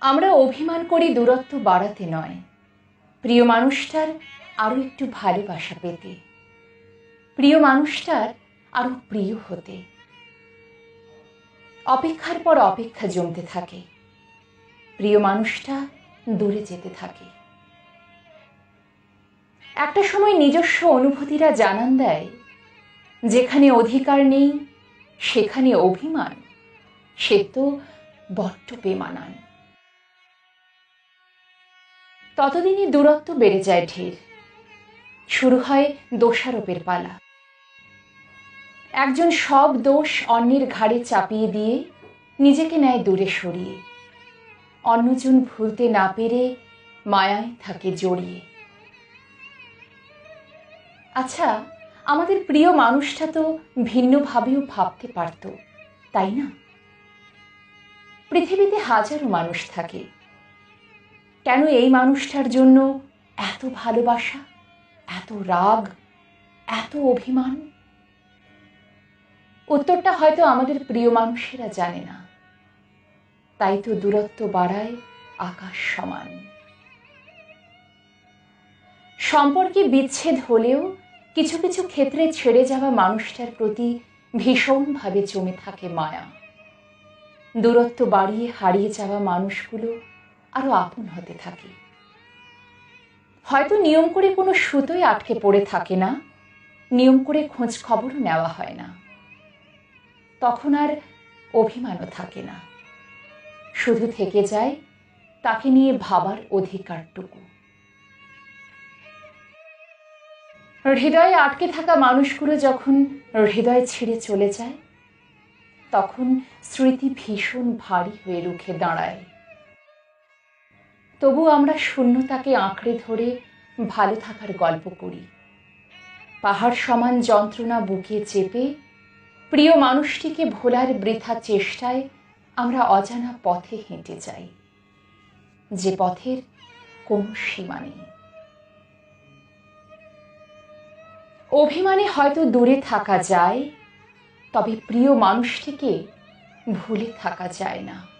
আমরা অভিমান করি দূরত্ব বাড়াতে নয়। প্রিয় মানুষটার আরও একটু ভালোবাসা পেতে। প্রিয় মানুষটার আরও প্রিয় হতে। অপেক্ষার পর অপেক্ষা জমতে থাকে। প্রিয় মানুষটা দূরে যেতে থাকে। একটা সময় নিজস্ব অনুভূতিরা জানান দেয়, যেখানে অধিকার নেই, সেখানে অভিমান, সে তো বড্ড বেমানান। ততদিনই দূরত্ব বেড়ে যায় ঢের। শুরু হয় দোষারোপের পালা। একজন সব দোষ অন্যের ঘাড়ে চাপিয়ে দিয়ে নিজেকে নেয় দূরে সরিয়ে। অন্যজন ভুলতে না পেরে মায়ায় থাকে জড়িয়ে। আচ্ছা আমাদের প্রিয় মানুষটা তো ভিন্নভাবেও ভাবতে পারত, তাই না? পৃথিবীতে হাজারো মানুষ থাকে। কেন এই মানুষটার জন্য এত ভালোবাসা, এত রাগ, এত অভিমান? উত্তরটা হয়তো আমাদের প্রিয় মানুষেরা জানে না। তাই তো দূরত্ব বাড়ায় আকাশ সমান। সম্পর্কে বিচ্ছেদ হলেও কিছু কিছু ক্ষেত্রে ছেড়ে যাওয়া মানুষটার প্রতি ভীষণভাবে জমে থাকে মায়া। দূরত্ব বাড়িয়ে হারিয়ে যাওয়া মানুষগুলো আরও আপন হতে থাকে। হয়তো নিয়ম করে কোনো সুতোই আটকে পড়ে থাকে না, নিয়ম করে খোঁজ খবরও নেওয়া হয় না। তখন আর অভিমানও থাকে না। শুধু থেকে যায় তাকে নিয়ে ভাবার অধিকারটুকু। হৃদয়ে আটকে থাকা মানুষগুলো যখন হৃদয় ছিঁড়ে চলে যায়, তখন স্মৃতি ভীষণ ভারী হয়ে রুখে দাঁড়ায়। তবু আমরা শূন্যতাকে আঁকড়ে ধরে ভালো থাকার গল্প করি। পাহাড় সমান যন্ত্রণা বুকে চেপে, প্রিয় মানুষটিকে ভোলার বৃথা চেষ্টায় আমরা অজানা পথে হেঁটে যাই। যে পথের কোনো সীমা নেই। অভিমানে হয়তো দূরে থাকা যায়, তবে প্রিয় মানুষটিকে ভুলে থাকা যায় না।